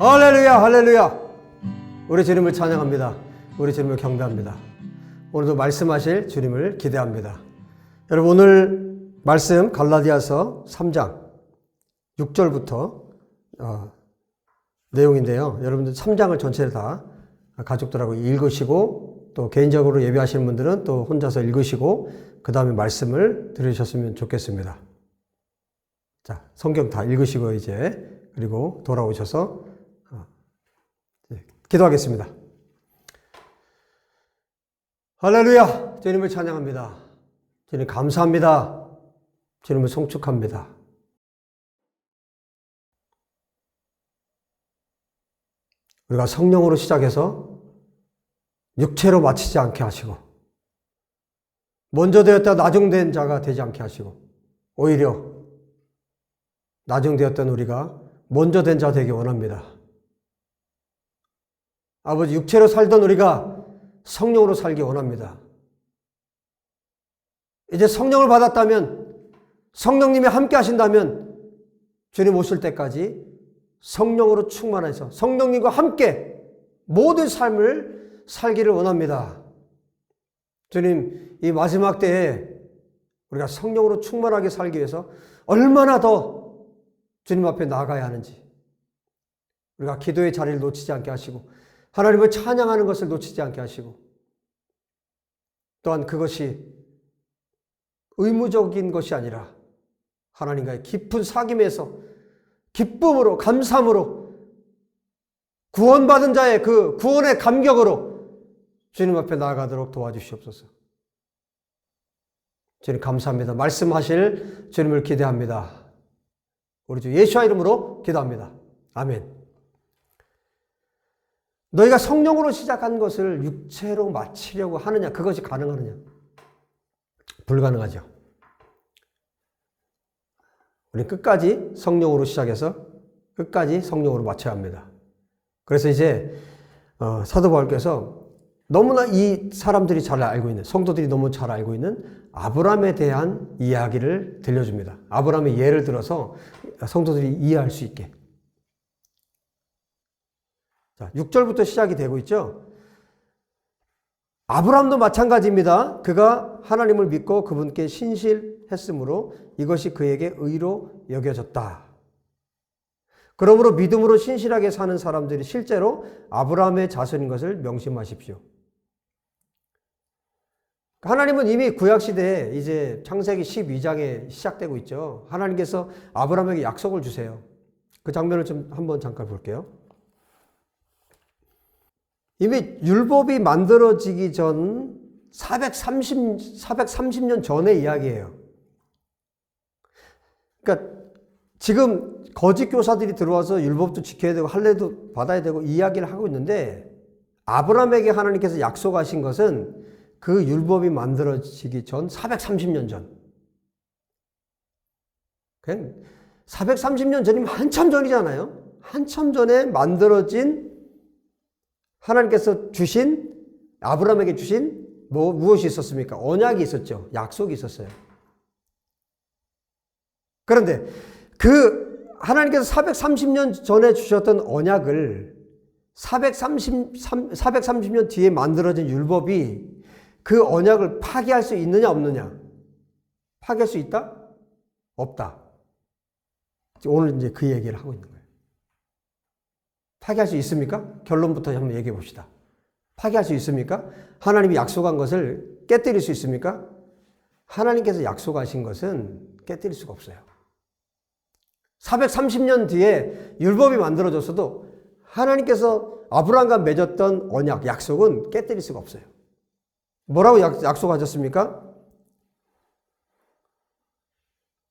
할렐루야 할렐루야. 우리 주님을 찬양합니다. 우리 주님을 경배합니다. 오늘도 말씀하실 주님을 기대합니다 여러분 오늘 말씀 갈라디아서 3장 6절부터 어, 내용인데요 여러분들 3장을 전체를 다 가족들하고 읽으시고 또 개인적으로 예배하시는 분들은 또 혼자서 읽으시고 그 다음에 말씀을 들으셨으면 좋겠습니다 자 성경 다 읽으시고 이제 그리고 돌아오셔서 기도하겠습니다. 할렐루야! 주님을 찬양합니다. 주님 감사합니다. 주님을 송축합니다. 우리가 성령으로 시작해서 육체로 마치지 않게 하시고, 먼저 되었다 나중된 자가 되지 않게 하시고, 오히려 나중되었던 우리가 먼저 된 자 되기 원합니다. 아버지 육체로 살던 우리가 성령으로 살기 원합니다. 이제 성령을 받았다면 성령님이 함께 하신다면 주님 오실 때까지 성령으로 충만해서 성령님과 함께 모든 삶을 살기를 원합니다. 주님, 이 마지막 때에 우리가 성령으로 충만하게 살기 위해서 얼마나 더 주님 앞에 나가야 하는지 우리가 기도의 자리를 놓치지 않게 하시고 하나님을 찬양하는 것을 놓치지 않게 하시고 또한 그것이 의무적인 것이 아니라 하나님과의 깊은 사귐에서 기쁨으로 감사함으로 구원받은 자의 그 구원의 감격으로 주님 앞에 나아가도록 도와주시옵소서. 주님 감사합니다. 말씀하실 주님을 기대합니다. 우리 주 예수와 이름으로 기도합니다. 아멘. 너희가 성령으로 시작한 것을 육체로 마치려고 하느냐? 그것이 가능하느냐? 불가능하죠. 우리 끝까지 성령으로 시작해서 끝까지 성령으로 마쳐야 합니다. 그래서 이제 어, 사도 바울께서 너무나 이 사람들이 잘 알고 있는 성도들이 너무 잘 알고 있는 아브라함에 대한 이야기를 들려줍니다. 아브라함의 예를 들어서 성도들이 이해할 수 있게. 자, 6절부터 시작이 되고 있죠. 아브라함도 마찬가지입니다. 그가 하나님을 믿고 그분께 신실했으므로 이것이 그에게 의로 여겨졌다. 그러므로 믿음으로 신실하게 사는 사람들이 실제로 아브라함의 자손인 것을 명심하십시오. 하나님은 이미 구약시대에 이제 창세기 12장에 시작되고 있죠. 하나님께서 아브라함에게 약속을 주세요. 그 장면을 좀 한번 잠깐 볼게요. 이미 율법이 만들어지기 전 430, 430년 전의 이야기예요. 그러니까 지금 거짓 교사들이 들어와서 율법도 지켜야 되고 할례도 받아야 되고 이야기를 하고 있는데 아브라함에게 하나님께서 약속하신 것은 그 율법이 만들어지기 전 430년 전. 그냥 430년 전이면 한참 전이잖아요. 한참 전에 만들어진 하나님께서 주신 아브라함에게 주신 뭐 무엇이 있었습니까? 언약이 있었죠. 약속이 있었어요. 그런데 그 하나님께서 430년 전에 주셨던 언약을 430, 430년 뒤에 만들어진 율법이 그 언약을 파기할 수 있느냐 없느냐? 파기할 수 있다? 없다. 오늘 이제 그 얘기를 하고 있는 거예요. 파기할 수 있습니까? 결론부터 한번 얘기해 봅시다. 파기할 수 있습니까? 하나님이 약속한 것을 깨뜨릴 수 있습니까? 하나님께서 약속하신 것은 깨뜨릴 수가 없어요. 430년 뒤에 율법이 만들어졌어도 하나님께서 아브라함과 맺었던 언약, 약속은 깨뜨릴 수가 없어요. 뭐라고 약 속하셨습니까?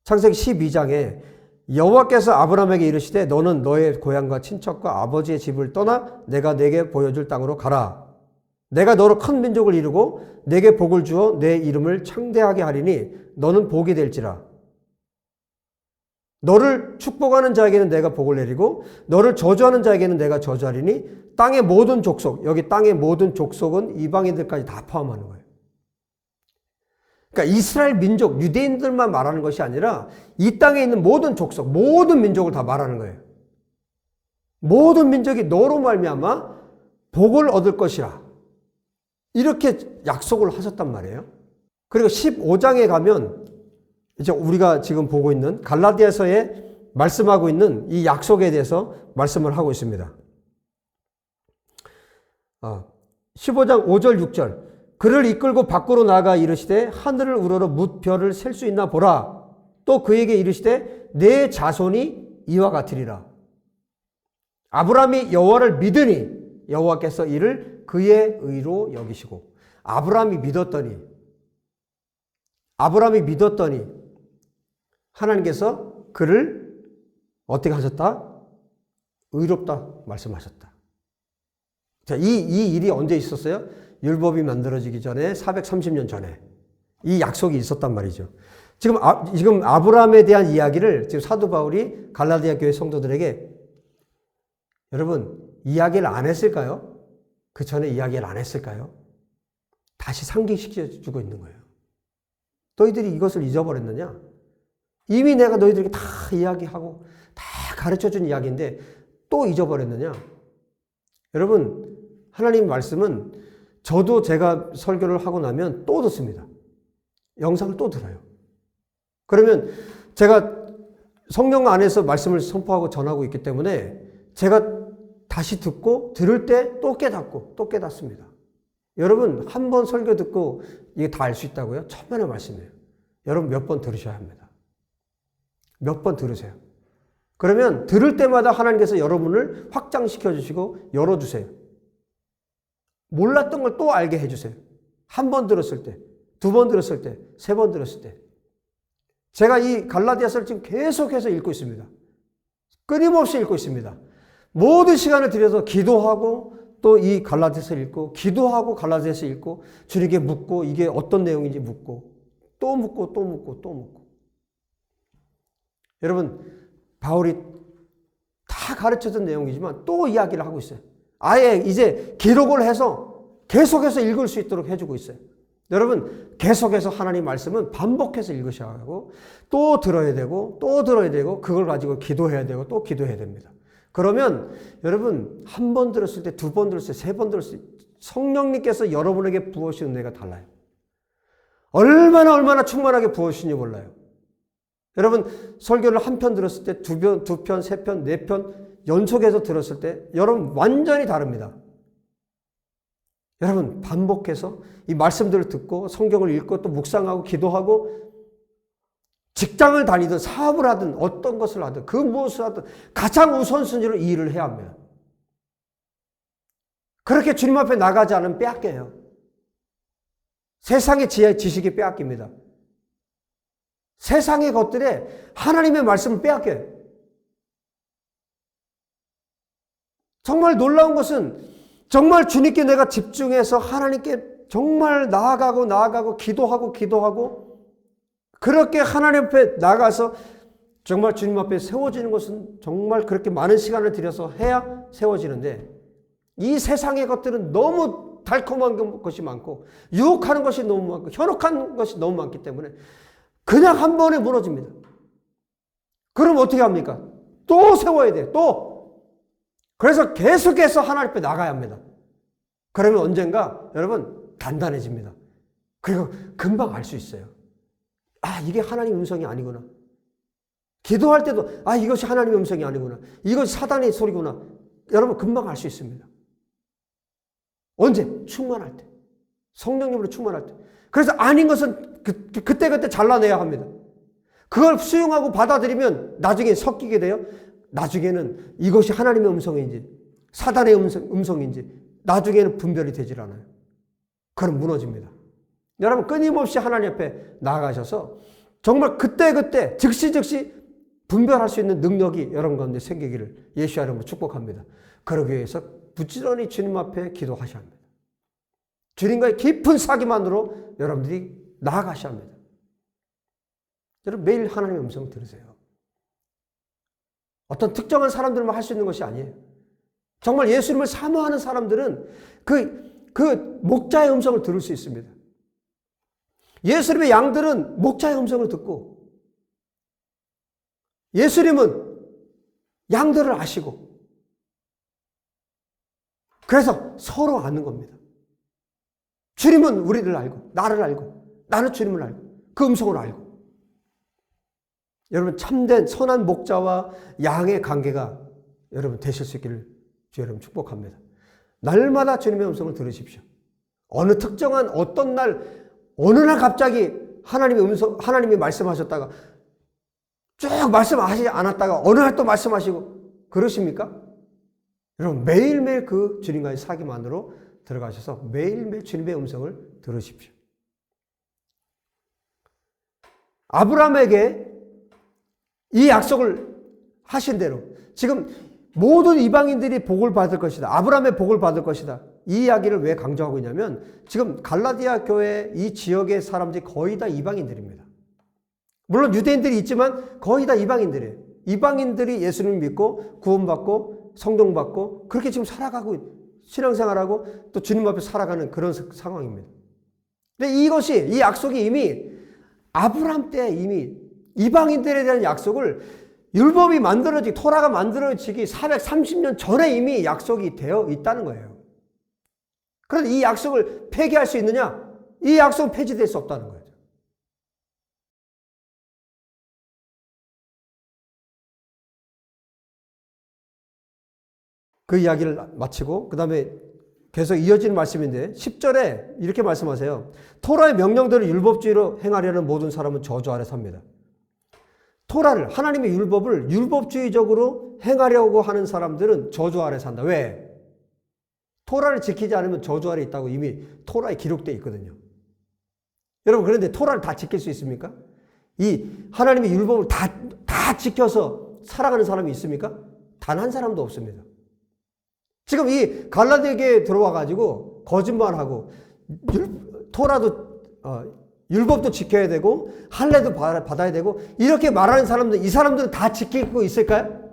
창세기 12장에 여호와께서 아브라함에게 이르시되 너는 너의 고향과 친척과 아버지의 집을 떠나 내가 내게 보여줄 땅으로 가라. 내가 너로 큰 민족을 이루고 내게 복을 주어 내 이름을 창대하게 하리니 너는 복이 될지라. 너를 축복하는 자에게는 내가 복을 내리고 너를 저주하는 자에게는 내가 저주하리니 땅의 모든 족속, 여기 땅의 모든 족속은 이방인들까지 다 포함하는 거예요. 그러니까 이스라엘 민족, 유대인들만 말하는 것이 아니라 이 땅에 있는 모든 족속, 모든 민족을 다 말하는 거예요. 모든 민족이 너로 말미암아 복을 얻을 것이라. 이렇게 약속을 하셨단 말이에요. 그리고 15장에 가면 이제 우리가 지금 보고 있는 갈라디아서에 말씀하고 있는 이 약속에 대해서 말씀을 하고 있습니다. 15장 5절 6절 그를 이끌고 밖으로 나가 이르시되 하늘을 우러러 뭇별을 셀 수 있나 보라 또 그에게 이르시되 내 자손이 이와 같으리라 아브라함이 여호와를 믿으니 여호와께서 이를 그의 의로 여기시고 아브라함이 믿었더니 아브라함이 믿었더니 하나님께서 그를 어떻게 하셨다? 의롭다 말씀하셨다. 자, 이, 이 일이 언제 있었어요? 율법이 만들어지기 전에 430년 전에 이 약속이 있었단 말이죠. 지금 아, 지금 아브라함에 대한 이야기를 지금 사도 바울이 갈라디아 교회 성도들에게 여러분 이야기를 안 했을까요? 그 전에 이야기를 안 했을까요? 다시 상기시켜 주고 있는 거예요. 너희들이 이것을 잊어버렸느냐? 이미 내가 너희들에게 다 이야기하고 다 가르쳐 준 이야기인데 또 잊어버렸느냐? 여러분, 하나님 말씀은 저도 제가 설교를 하고 나면 또 듣습니다. 영상을 또 들어요. 그러면 제가 성령 안에서 말씀을 선포하고 전하고 있기 때문에 제가 다시 듣고 들을 때 또 깨닫고 또 깨닫습니다. 여러분 한 번 설교 듣고 이게 다 알 수 있다고요? 천만의 말씀이에요. 여러분 몇 번 들으셔야 합니다. 몇 번 들으세요. 그러면 들을 때마다 하나님께서 여러분을 확장시켜 주시고 열어 주세요. 몰랐던 걸 또 알게 해주세요. 한 번 들었을 때, 두 번 들었을 때, 세 번 들었을 때. 제가 이 갈라디아서를 지금 계속해서 읽고 있습니다. 끊임없이 읽고 있습니다. 모든 시간을 들여서 기도하고 또 이 갈라디아서 읽고 기도하고 갈라디아서 읽고 주님께 묻고 이게 어떤 내용인지 묻고 또 묻고 또 묻고 또 묻고 여러분 바울이 다 가르쳐준 내용이지만 또 이야기를 하고 있어요. 아예 이제 기록을 해서 계속해서 읽을 수 있도록 해주고 있어요. 여러분 계속해서 하나님 말씀은 반복해서 읽으셔야 하고 또 들어야 되고 또 들어야 되고 그걸 가지고 기도해야 되고 또 기도해야 됩니다. 그러면 여러분 한 번 들었을 때 두 번 들었을 때 세 번 들었을 때 성령님께서 여러분에게 부어주시는 은혜가 달라요. 얼마나 얼마나 충만하게 부어주시는지 몰라요. 여러분 설교를 한 편 들었을 때 두 편, 두 편, 세 편, 네 편 연속해서 들었을 때 여러분 완전히 다릅니다. 여러분 반복해서 이 말씀들을 듣고 성경을 읽고 또 묵상하고 기도하고 직장을 다니든 사업을 하든 어떤 것을 하든 그 무엇을 하든 가장 우선순위로 이 일을 해야 합니다. 그렇게 주님 앞에 나가지 않으면 빼앗겨요. 세상의 지혜, 지식이 빼앗깁니다. 세상의 것들에 하나님의 말씀을 빼앗겨요. 정말 놀라운 것은 정말 주님께 내가 집중해서 하나님께 정말 나아가고 나아가고 기도하고 기도하고 그렇게 하나님 앞에 나가서 정말 주님 앞에 세워지는 것은 정말 그렇게 많은 시간을 들여서 해야 세워지는데 이 세상의 것들은 너무 달콤한 것이 많고 유혹하는 것이 너무 많고 현혹한 것이 너무 많기 때문에 그냥 한 번에 무너집니다. 그럼 어떻게 합니까? 또 세워야 돼요. 또. 그래서 계속해서 하나님 앞에 나가야 합니다. 그러면 언젠가 여러분 단단해집니다. 그리고 금방 알 수 있어요. 아, 이게 하나님 음성이 아니구나. 기도할 때도, 아, 이것이 하나님의 음성이 아니구나. 이것이 사단의 소리구나. 여러분, 금방 알 수 있습니다. 언제? 충만할 때. 성령님으로 충만할 때. 그래서 아닌 것은 그, 그때그때 잘라내야 합니다. 그걸 수용하고 받아들이면 나중에 섞이게 돼요. 나중에는 이것이 하나님의 음성인지, 사단의 음성, 음성인지, 나중에는 분별이 되질 않아요. 그럼 무너집니다. 여러분 끊임없이 하나님 앞에 나아가셔서 정말 그때그때 즉시 즉시 분별할 수 있는 능력이 여러분 가운데 생기기를 예수 이름으로 축복합니다. 그러기 위해서 부지런히 주님 앞에 기도하셔야 합니다. 주님과의 깊은 사귐만으로 여러분들이 나아가셔야 합니다. 여러분 매일 하나님의 음성을 들으세요. 어떤 특정한 사람들만 할 수 있는 것이 아니에요. 정말 예수님을 사모하는 사람들은 그, 그 목자의 음성을 들을 수 있습니다. 예수님의 양들은 목자의 음성을 듣고 예수님은 양들을 아시고 그래서 서로 아는 겁니다. 주님은 우리를 알고 나를 알고 나는 주님을 알고 그 음성을 알고 여러분 참된 선한 목자와 양의 관계가 여러분 되실 수 있기를 주 여러분 축복합니다. 날마다 주님의 음성을 들으십시오. 어느 특정한 어떤 날 어느 날 갑자기 하나님의 음성 하나님이 말씀하셨다가 쭉 말씀하시지 않았다가 어느 날 또 말씀하시고 그러십니까? 여러분 매일매일 그 주님과의 사귐 안으로 들어가셔서 매일매일 주님의 음성을 들으십시오. 아브라함에게 이 약속을 하신 대로 지금 모든 이방인들이 복을 받을 것이다. 아브라함의 복을 받을 것이다. 이 이야기를 왜 강조하고 있냐면 지금 갈라디아 교회 이 지역의 사람들이 거의 다 이방인들입니다. 물론 유대인들이 있지만 거의 다 이방인들이에요. 이방인들이 예수님을 믿고 구원받고 성동받고 그렇게 지금 살아가고 신앙생활하고 또 주님 앞에 살아가는 그런 상황입니다. 근데 이것이 이 약속이 이미 아브라함 때 이미 이방인들에 대한 약속을 율법이 만들어지기 토라가 만들어지기 430년 전에 이미 약속이 되어 있다는 거예요. 그런데 이 약속을 폐기할 수 있느냐? 이 약속은 폐지될 수 없다는 거예요. 그 이야기를 마치고 그 다음에 계속 이어지는 말씀인데 10절에 이렇게 말씀하세요. 토라의 명령대로 율법주의로 행하려는 모든 사람은 저주 아래 삽니다. 토라를 하나님의 율법을 율법주의적으로 행하려고 하는 사람들은 저주 아래 산다. 왜? 토라를 지키지 않으면 저주 아래 있다고 이미 토라에 기록되어 있거든요. 여러분 그런데 토라를 다 지킬 수 있습니까? 이 하나님의 율법을 다, 다 지켜서 살아가는 사람이 있습니까? 단 한 사람도 없습니다. 지금 이 갈라디아에 들어와 가지고 거짓말하고 토라도 어, 율법도 지켜야 되고 할례도 받아야 되고 이렇게 말하는 사람들 이 사람들은 다 지키고 있을까요?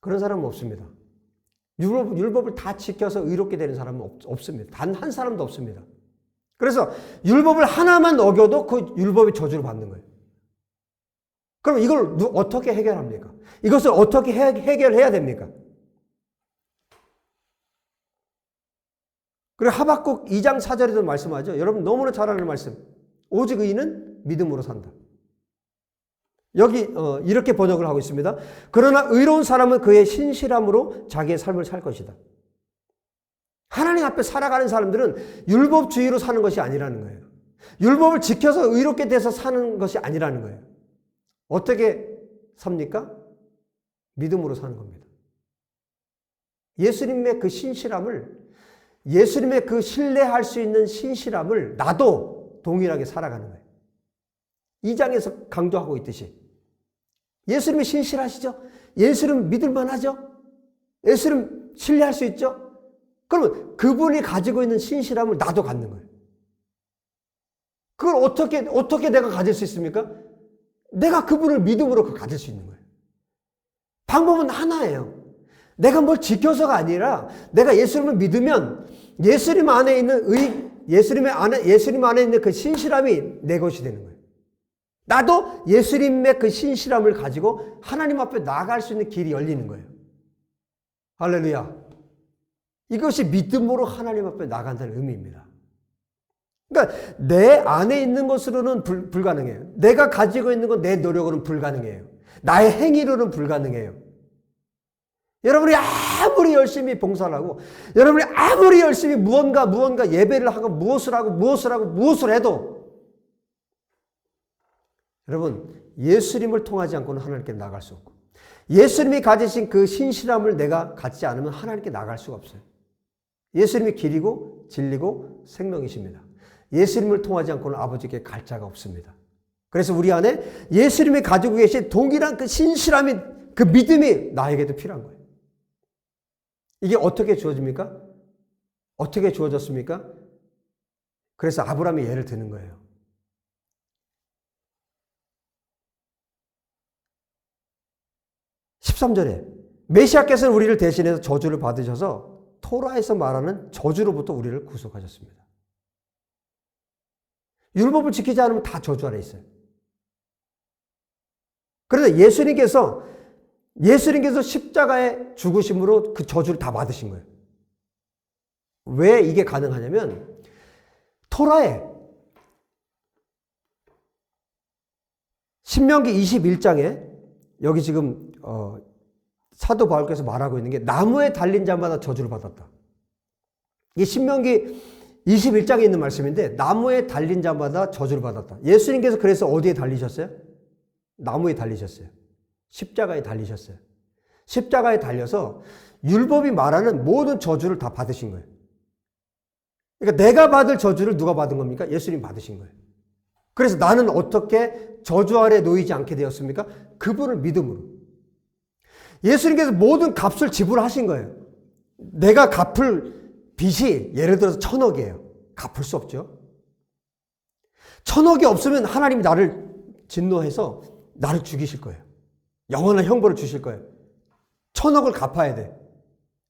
그런 사람은 없습니다. 율법, 율법을 다 지켜서 의롭게 되는 사람은 없, 없습니다. 단 한 사람도 없습니다. 그래서 율법을 하나만 어겨도 그 율법의 저주를 받는 거예요. 그럼 이걸 어떻게 해결합니까? 이것을 어떻게 해결해야 됩니까? 그리고 하박국 2장 4절에도 말씀하죠. 여러분 너무나 잘 아는 말씀. 오직 의인은 믿음으로 산다. 여기 어, 이렇게 번역을 하고 있습니다. 그러나 의로운 사람은 그의 신실함으로 자기의 삶을 살 것이다. 하나님 앞에 살아가는 사람들은 율법주의로 사는 것이 아니라는 거예요. 율법을 지켜서 의롭게 돼서 사는 것이 아니라는 거예요. 어떻게 삽니까? 믿음으로 사는 겁니다. 예수님의 그 신실함을 예수님의 그 신뢰할 수 있는 신실함을 나도 동일하게 살아가는 거예요. 이 장에서 강조하고 있듯이 예수님이 신실하시죠? 예수님 믿을만 하죠? 예수님 신뢰할 수 있죠? 그러면 그분이 가지고 있는 신실함을 나도 갖는 거예요. 그걸 어떻게, 어떻게 내가 가질 수 있습니까? 내가 그분을 믿음으로 가질 수 있는 거예요. 방법은 하나예요. 내가 뭘 지켜서가 아니라 내가 예수님을 믿으면 예수님 안에 있는 의, 예수님의 안에, 예수님 안에 있는 그 신실함이 내 것이 되는 거예요. 나도 예수님의 그 신실함을 가지고 하나님 앞에 나아갈 수 있는 길이 열리는 거예요. 할렐루야. 이것이 믿음으로 하나님 앞에 나간다는 의미입니다. 그러니까 내 안에 있는 것으로는 불, 불가능해요. 내가 가지고 있는 건 내 노력으로는 불가능해요. 나의 행위로는 불가능해요. 여러분이 아무리 열심히 봉사를 하고, 여러분이 아무리 열심히 무언가, 무언가 예배를 하고, 무엇을 하고, 무엇을 하고, 무엇을 해도, 여러분, 예수님을 통하지 않고는 하나님께 나갈 수 없고, 예수님이 가지신 그 신실함을 내가 갖지 않으면 하나님께 나갈 수가 없어요. 예수님이 길이고, 진리고, 생명이십니다. 예수님을 통하지 않고는 아버지께 갈 자가 없습니다. 그래서 우리 안에 예수님이 가지고 계신 동일한 그 신실함이, 그 믿음이 나에게도 필요한 거예요. 이게 어떻게 주어집니까? 어떻게 주어졌습니까? 그래서 아브라함이 예를 드는 거예요. 13절에 메시아께서는 우리를 대신해서 저주를 받으셔서 토라에서 말하는 저주로부터 우리를 구속하셨습니다. 율법을 지키지 않으면 다 저주 아래 있어요. 그런데 예수님께서 예수님께서 십자가의 죽으심으로 그 저주를 다 받으신 거예요. 왜 이게 가능하냐면 토라에 신명기 21장에 여기 지금 어, 사도 바울께서 말하고 있는 게 나무에 달린 자마다 저주를 받았다. 이 신명기 21장에 있는 말씀인데 나무에 달린 자마다 저주를 받았다. 예수님께서 그래서 어디에 달리셨어요? 나무에 달리셨어요. 십자가에 달리셨어요. 십자가에 달려서 율법이 말하는 모든 저주를 다 받으신 거예요. 그러니까 내가 받을 저주를 누가 받은 겁니까? 예수님 받으신 거예요. 그래서 나는 어떻게 저주 아래 놓이지 않게 되었습니까? 그분을 믿음으로. 예수님께서 모든 값을 지불하신 거예요. 내가 갚을 빚이 예를 들어서 천억이에요. 갚을 수 없죠. 천억이 없으면 하나님이 나를 진노해서 나를 죽이실 거예요. 영원한 형벌을 주실 거예요. 천억을 갚아야 돼.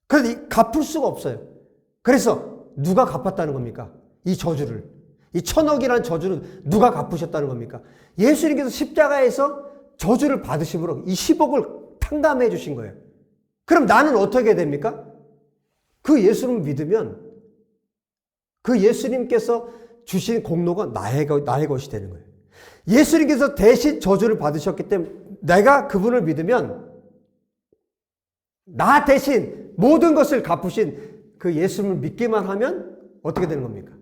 그런데 갚을 수가 없어요. 그래서 누가 갚았다는 겁니까? 이 저주를. 이 천억이라는 저주는 누가 갚으셨다는 겁니까? 예수님께서 십자가에서 저주를 받으심으로 이 10억을 탕감해 주신 거예요. 그럼 나는 어떻게 됩니까? 그 예수를 믿으면 그 예수님께서 주신 공로가 나의, 나의 것이 되는 거예요. 예수님께서 대신 저주를 받으셨기 때문에 내가 그분을 믿으면 나 대신 모든 것을 갚으신 그 예수님을 믿기만 하면 어떻게 되는 겁니까?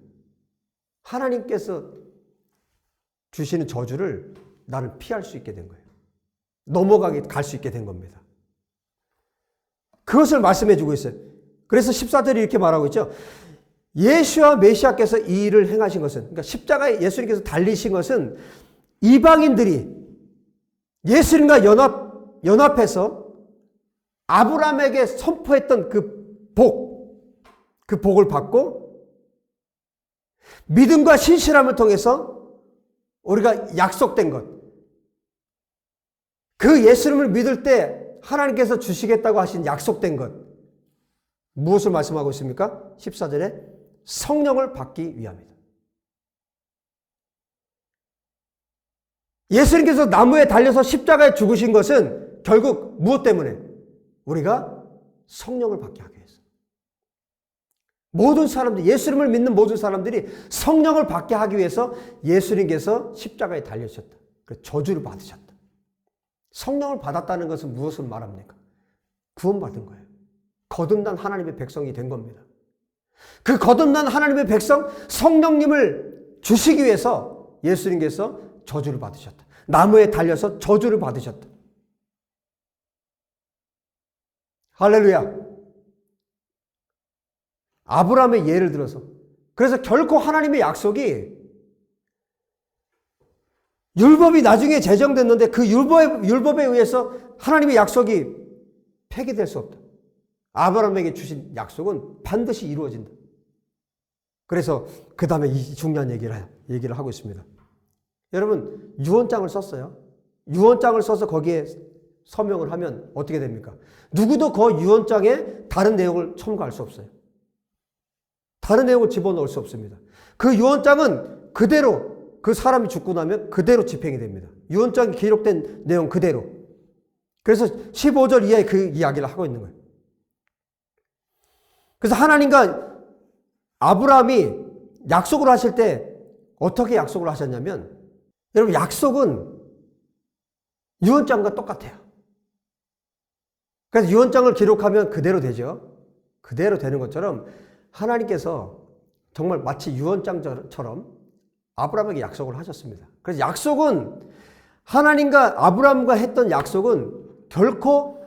하나님께서 주시는 저주를 나는 피할 수 있게 된 거예요. 넘어가게 갈 수 있게 된 겁니다. 그것을 말씀해 주고 있어요. 그래서 14절이 이렇게 말하고 있죠. 예수와 메시아께서 이 일을 행하신 것은 그러니까 십자가에 예수님께서 달리신 것은 이방인들이 예수님과 연합 연합해서 아브라함에게 선포했던 그 복, 그 복을 받고 믿음과 신실함을 통해서 우리가 약속된 것. 그 예수님을 믿을 때 하나님께서 주시겠다고 하신 약속된 것. 무엇을 말씀하고 있습니까? 14절에 성령을 받기 위함이다. 예수님께서 나무에 달려서 십자가에 죽으신 것은 결국 무엇 때문에? 우리가 성령을 받게 하기 위해서. 모든 사람들, 예수님을 믿는 모든 사람들이 성령을 받게 하기 위해서 예수님께서 십자가에 달려셨다. 그 저주를 받으셨다. 성령을 받았다는 것은 무엇을 말합니까? 구원받은 거예요. 거듭난 하나님의 백성이 된 겁니다. 그 거듭난 하나님의 백성 성령님을 주시기 위해서 예수님께서 저주를 받으셨다. 나무에 달려서 저주를 받으셨다. 할렐루야. 아브라함의 예를 들어서. 그래서 결코 하나님의 약속이 율법이 나중에 제정됐는데 그 율법에, 율법에 의해서 하나님의 약속이 폐기될 수 없다. 아브라함에게 주신 약속은 반드시 이루어진다. 그래서 그 다음에 이 중요한 얘기를, 얘기를 하고 있습니다. 여러분, 유언장을 썼어요. 유언장을 써서 거기에 서명을 하면 어떻게 됩니까? 누구도 그 유언장에 다른 내용을 첨가할 수 없어요. 다른 내용을 집어넣을 수 없습니다. 그 유언장은 그대로 그 사람이 죽고 나면 그대로 집행이 됩니다. 유언장에 기록된 내용 그대로. 그래서 15절 이하의 그 이야기를 하고 있는 거예요. 그래서 하나님과 아브라함이 약속을 하실 때 어떻게 약속을 하셨냐면 여러분 약속은 유언장과 똑같아요. 그래서 유언장을 기록하면 그대로 되죠. 그대로 되는 것처럼 하나님께서 정말 마치 유언장처럼 아브라함에게 약속을 하셨습니다. 그래서 약속은 하나님과 아브라함과 했던 약속은 결코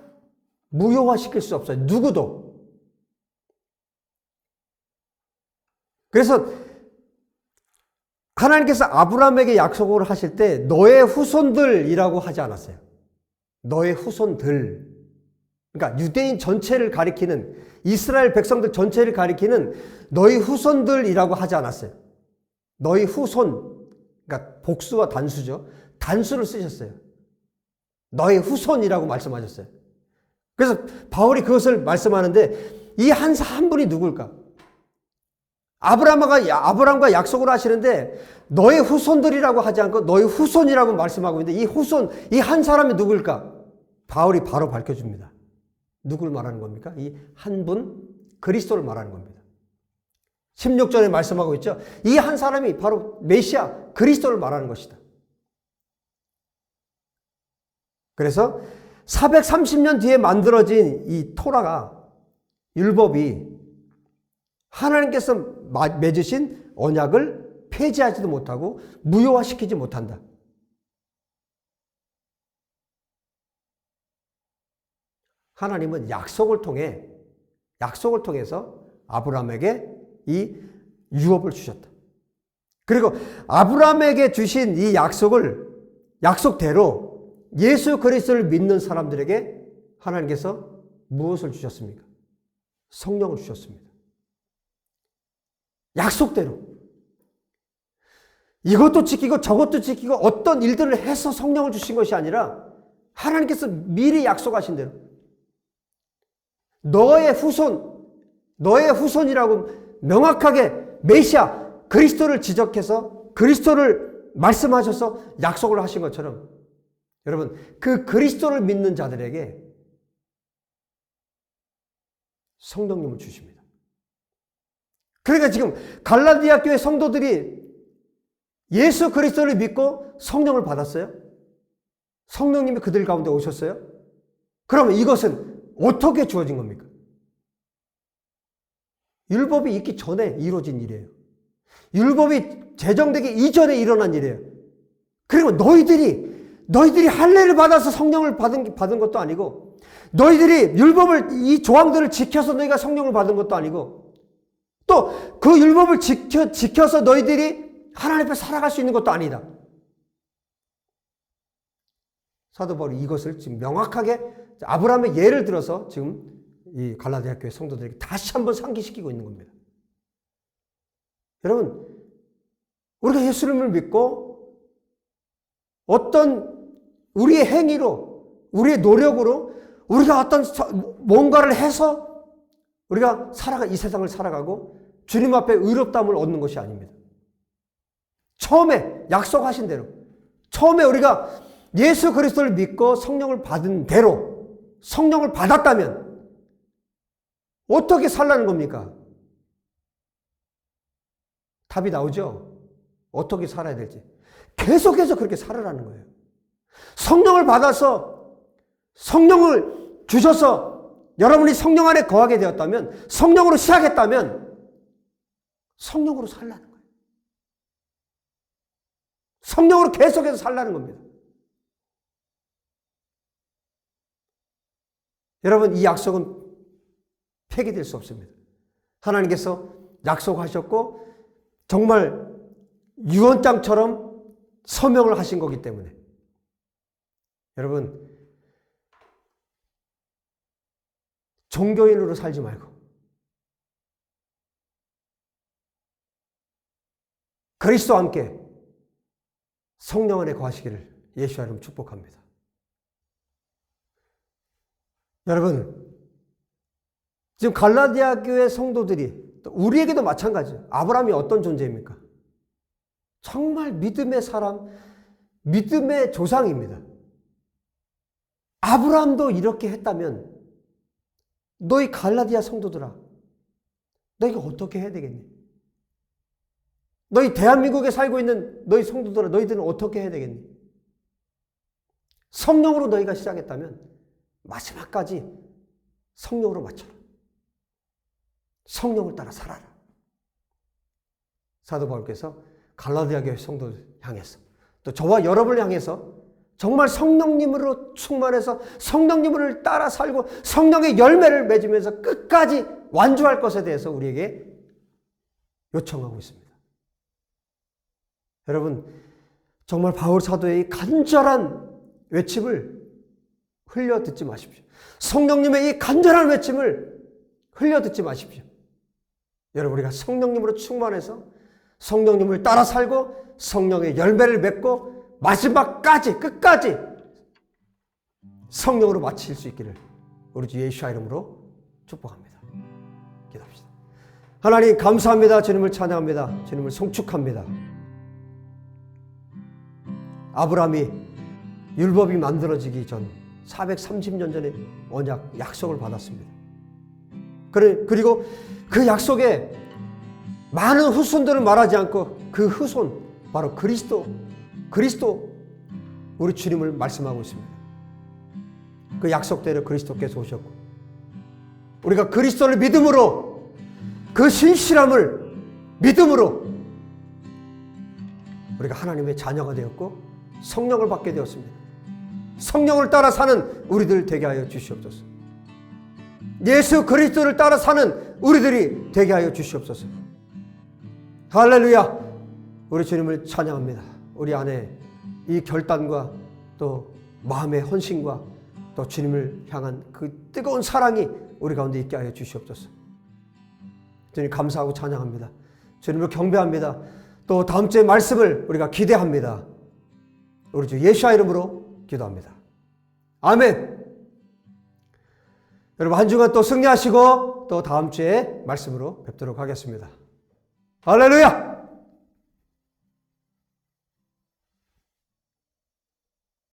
무효화시킬 수 없어요. 누구도. 그래서 하나님께서 아브라함에게 약속을 하실 때 너의 후손들이라고 하지 않았어요. 너의 후손들. 그러니까 유대인 전체를 가리키는 이스라엘 백성들 전체를 가리키는 너희 후손들이라고 하지 않았어요. 너희 후손, 그러니까 복수와 단수죠. 단수를 쓰셨어요. 너희 후손이라고 말씀하셨어요. 그래서 바울이 그것을 말씀하는데 이 한 한 분이 누굴까? 아브라함과 아브라함과 약속을 하시는데 너의 후손들이라고 하지 않고 너의 후손이라고 말씀하고 있는데 이 후손 이 한 사람이 누굴까? 바울이 바로 밝혀줍니다. 누굴 말하는 겁니까? 이 한 분 그리스도를 말하는 겁니다. 16절에 말씀하고 있죠. 이 한 사람이 바로 메시아 그리스도를 말하는 것이다. 그래서 430년 뒤에 만들어진 이 토라가 율법이 하나님께서 맺으신 언약을 폐지하지도 못하고 무효화시키지 못한다. 하나님은 약속을 통해 약속을 통해서 아브라함에게 이 유업을 주셨다. 그리고 아브라함에게 주신 이 약속을 약속대로 예수 그리스도를 믿는 사람들에게 하나님께서 무엇을 주셨습니까? 성령을 주셨습니다. 약속대로. 이것도 지키고 저것도 지키고 어떤 일들을 해서 성령을 주신 것이 아니라 하나님께서 미리 약속하신 대로 너의 후손, 너의 후손이라고 명확하게 메시아 그리스도를 지적해서 그리스도를 말씀하셔서 약속을 하신 것처럼 여러분 그 그리스도를 믿는 자들에게 성령님을 주십니다. 그러니까 지금 갈라디아 교회 성도들이 예수 그리스도를 믿고 성령을 받았어요. 성령님이 그들 가운데 오셨어요. 그러면 이것은 어떻게 주어진 겁니까? 율법이 있기 전에 이루어진 일이에요. 율법이 제정되기 이전에 일어난 일이에요. 그리고 너희들이 너희들이 할례를 받아서 성령을 받은 받은 것도 아니고 너희들이 율법을 이 조항들을 지켜서 너희가 성령을 받은 것도 아니고 또 그 율법을 지켜 지켜서 너희들이 하나님 앞에 살아갈 수 있는 것도 아니다. 사도 바울이 이것을 지금 명확하게 아브라함의 예를 들어서 지금 이 갈라디아 교회 성도들에게 다시 한번 상기시키고 있는 겁니다. 여러분, 우리가 예수님을 믿고 어떤 우리의 행위로, 우리의 노력으로 우리가 어떤 뭔가를 해서 우리가 살아가, 이 세상을 살아가고 주님 앞에 의롭다함을 얻는 것이 아닙니다. 처음에 약속하신 대로, 처음에 우리가 예수 그리스도를 믿고 성령을 받은 대로 성령을 받았다면 어떻게 살라는 겁니까? 답이 나오죠? 어떻게 살아야 될지. 계속해서 그렇게 살아라는 거예요. 성령을 받아서 성령을 주셔서 여러분이 성령 안에 거하게 되었다면 성령으로 시작했다면 성령으로 살라는 거예요. 성령으로 계속해서 살라는 겁니다. 여러분, 이 약속은 폐기될 수 없습니다. 하나님께서 약속하셨고, 정말 유언장처럼 서명을 하신 거기 때문에. 여러분, 종교인으로 살지 말고, 그리스도와 함께 성령 안에 거하시기를 예수 이름 축복합니다. 여러분, 지금 갈라디아 교회 성도들이 우리에게도 마찬가지예요. 아브라함이 어떤 존재입니까? 정말 믿음의 사람, 믿음의 조상입니다. 아브라함도 이렇게 했다면 너희 갈라디아 성도들아, 너희가 어떻게 해야 되겠니? 너희 대한민국에 살고 있는 너희 성도들아, 너희들은 어떻게 해야 되겠니? 성령으로 너희가 시작했다면 마지막까지 성령으로 맞춰라. 성령을 따라 살아라. 사도 바울께서 갈라디아 교회 성도를 향해서 또 저와 여러분을 향해서 정말 성령님으로 충만해서 성령님을 따라 살고 성령의 열매를 맺으면서 끝까지 완주할 것에 대해서 우리에게 요청하고 있습니다. 여러분, 정말 바울 사도의 간절한 외침을 흘려 듣지 마십시오. 성령님의 이 간절한 외침을 흘려 듣지 마십시오. 여러분 우리가 성령님으로 충만해서 성령님을 따라 살고 성령의 열매를 맺고 마지막까지 끝까지 성령으로 마칠 수 있기를 우리 주 예수와 이름으로 축복합니다. 기도합시다. 하나님 감사합니다. 주님을 찬양합니다. 주님을 송축합니다. 아브라함이 율법이 만들어지기 전 430년 전에 언약 약속을 받았습니다. 그래- 그리고 그 약속에 많은 후손들을 말하지 않고 그 후손 바로 그리스도 그리스도 우리 주님을 말씀하고 있습니다. 그 약속대로 그리스도께서 오셨고 우리가 그리스도를 믿음으로 그 신실함을 믿음으로 우리가 하나님의 자녀가 되었고 성령을 받게 되었습니다. 성령을 따라 사는 우리들 되게 하여 주시옵소서. 예수 그리스도를 따라 사는 우리들이 되게 하여 주시옵소서. 할렐루야. 우리 주님을 찬양합니다. 우리 안에 이 결단과 또 마음의 헌신과 또 주님을 향한 그 뜨거운 사랑이 우리 가운데 있게 하여 주시옵소서. 주님 감사하고 찬양합니다. 주님을 경배합니다. 또 다음 주의 말씀을 우리가 기대합니다. 우리 주 예수와 이름으로 기도합니다. 아멘. 여러분 한 주간 또 승리하시고 또 다음 주에 말씀으로 뵙도록 하겠습니다. 할렐루야!